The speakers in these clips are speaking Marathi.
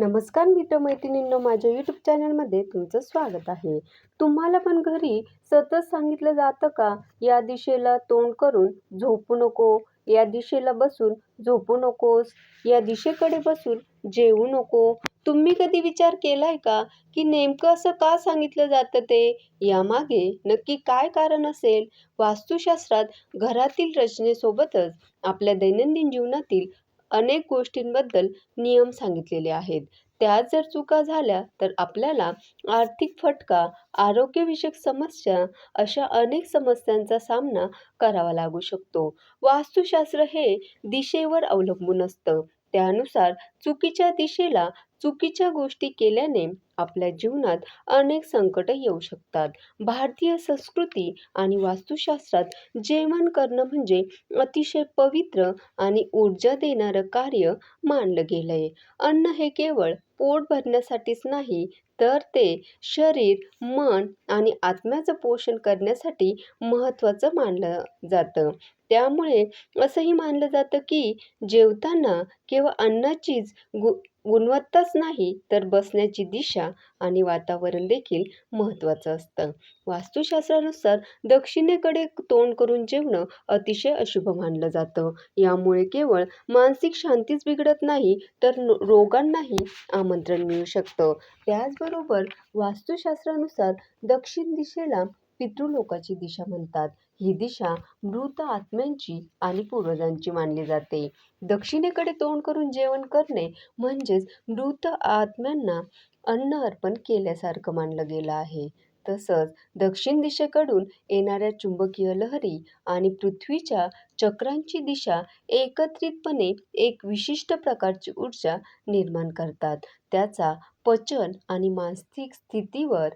नमस्कार मित्रमैत्रिणींनो माझ्या यूट्यूब चॅनलमध्ये तुमचं स्वागत आहे. तुम्हाला पण घरी सतत सांगितलं जातं का? या दिशेला तोंड करून झोपू नको या दिशेला बसून झोपू नकोस या दिशेकडे बसून जेवू नको. तुम्ही कधी विचार केलाय का? की नेमकं असं का सांगितलं जातं ते? यामागे नक्की काय कारण असेल? वास्तुशास्त्रात घरातील रचनेसोबतच आपल्या दैनंदिन जीवनातील अनेक गोष्टींबद्दल नियम सांगितलेले आहेत. त्यात जर चुका झाल्या तर आपल्याला आर्थिक फटका आरोग्यविषयक समस्या अशा अनेक समस्यांचा सामना करावा लागू शकतो. वास्तुशास्त्र हे दिशेवर अवलंबून असतं. त्यानुसार चुकीच्या दिशेला चुकीच्या गोष्टी केल्याने आपल्या जीवनात अनेक संकट येऊ शकतात. भारतीय संस्कृती आणि वास्तुशास्त्रात जेवण करणं म्हणजे अतिशय पवित्र आणि ऊर्जा देणारं कार्य मानलं गेलंय. अन्न हे केवळ पोट भरण्यासाठीच नाही तर ते शरीर मन आणि आत्म्याचं पोषण करण्यासाठी महत्त्वाचं मानलं जातं. त्यामुळे असंही मानलं जातं की जेवताना केवळ अन्नाचीच गु गुणवत्ताच नाही तर बसण्याची दिशा आणि वातावरण देखील महत्त्वाचं असतं. वास्तुशास्त्रानुसार दक्षिणेकडे तोंड करून जेवणं अतिशय अशुभ मानलं जातं. यामुळे केवळ मानसिक शांतीच बिघडत नाही तर रोगांनाही आमंत्रण मिळू शकतं. त्याचबरोबर वास्तुशास्त्रानुसार दक्षिण दिशेला पितृलोकाची दिशा म्हणतात. ही दिशा मृत आत्म्यांची आणि पूर्वजांची मानली जाते. दक्षिणेकडे तोंड करून जेवण करणे म्हणजेच मृत आत्म्यांना अन्न अर्पण केल्यासारखं मानलं गेलं आहे. तसंच दक्षिण दिशेकडून येणाऱ्या चुंबकीय लहरी आणि पृथ्वीच्या चक्रांची दिशा एकत्रितपणे एक विशिष्ट प्रकारची ऊर्जा निर्माण करतात. त्याचा पचन आणि मानसिक स्थितीवर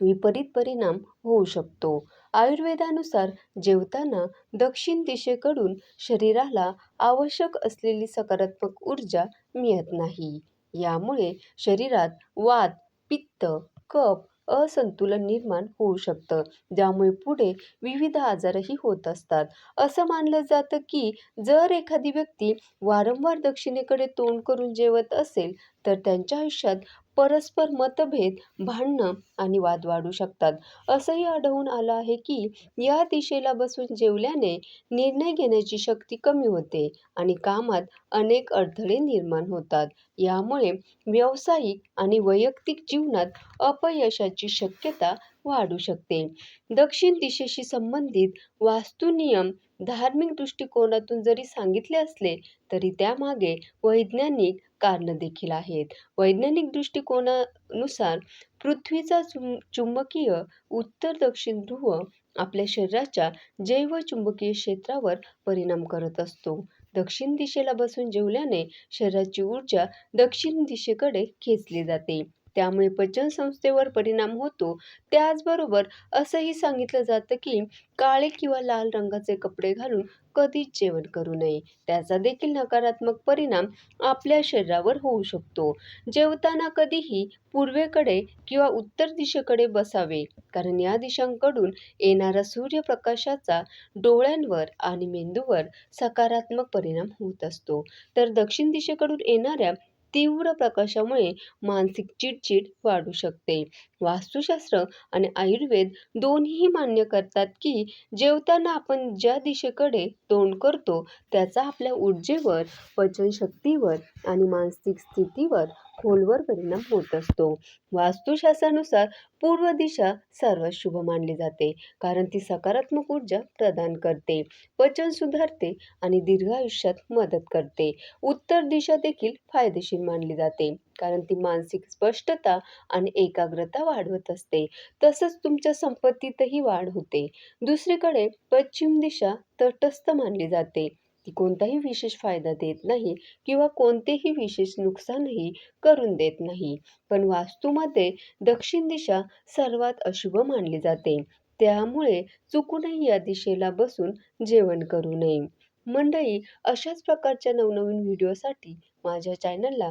विपरीत परिणाम होऊ शकतो. आयुर्वेदानुसार जेवताना दक्षिण दिशेकडून शरीराला आवश्यक असलेली सकारात्मक ऊर्जा मिळत नाही. यामुळे शरीरात वात पित्त कफ असंतुलन निर्माण होऊ शकतं. ज्यामुळे पुढे विविध आजारही होत असतात. असं मानलं जातं की जर एखादी व्यक्ती वारंवार दक्षिणेकडे तोंड करून जेवत असेल तर त्यांच्या आयुष्यात परस्पर मतभेद भांडणं आणि वाद वाढू शकतात. असंही आढळून आलं आहे की या दिशेला बसून जेवल्याने निर्णय घेण्याची शक्ती कमी होते आणि कामात अनेक अडथळे निर्माण होतात. यामुळे व्यावसायिक आणि वैयक्तिक जीवनात अपयशाची शक्यता वाढू शकते. दक्षिण दिशेशी संबंधित वास्तुनियम धार्मिक दृष्टिकोनातून जरी सांगितले असले तरी त्यामागे वैज्ञानिक कारणं देखील आहेत. वैज्ञानिक दृष्टिकोनानुसार पृथ्वीचा चुं चुंबकीय उत्तर दक्षिण ध्रुव आपल्या शरीराच्या जैवचुंबकीय क्षेत्रावर परिणाम करत असतो. दक्षिण दिशेला बसून जेवल्याने शरीराची ऊर्जा दक्षिण दिशेकडे खेचली जाते. त्यामुळे पचनसंस्थेवर परिणाम होतो. त्याचबरोबर असंही सांगितलं जातं की काळे किंवा लाल रंगाचे कपडे घालून कधीच जेवण करू नये. त्याचा देखील नकारात्मक परिणाम आपल्या शरीरावर होऊ शकतो. जेवताना कधीही पूर्वेकडे किंवा उत्तर दिशेकडे बसावे कारण या दिशांकडून येणारा सूर्यप्रकाशाचा डोळ्यांवर आणि मेंदूवर सकारात्मक परिणाम होत असतो. तर दक्षिण दिशेकडून येणाऱ्या तीव्र प्रकाशामुळे मानसिक चिडचिड वाढू शकते. वास्तुशास्त्र आणि आयुर्वेद दोन्हीही मान्य करतात की जेवताना आपण ज्या दिशेकडे तोंड करतो त्याचा आपल्या ऊर्जेवर पचनशक्तीवर आणि मानसिक स्थितीवर खोलवर परिणाम होत असतो. वास्तुशास्त्रानुसार पूर्व दिशा सर्वात शुभ मानली जाते कारण ती सकारात्मक ऊर्जा प्रदान करते पचन सुधारते आणि दीर्घ आयुष्यात मदत करते. उत्तर दिशा देखील फायदेशीर मानली जाते. कारण ती मानसिक स्पष्टता आणि एकाग्रता वाढवत असते. तसंच तुमच्या संपत्तीतही वाढ होते. दुसरीकडे पश्चिम दिशा तटस्थ मानली जाते. ती कोणताही विशेष फायदा देत नाही किंवा कोणतेही विशेष नुकसानही करून देत नाही. पण वास्तूमध्ये दक्षिण दिशा सर्वात अशुभ मानली जाते. त्यामुळे चुकूनही या दिशेला बसून जेवण करू नये. मंडळी अशाच प्रकारच्या नवनवीन व्हिडिओसाठी माझ्या चॅनलला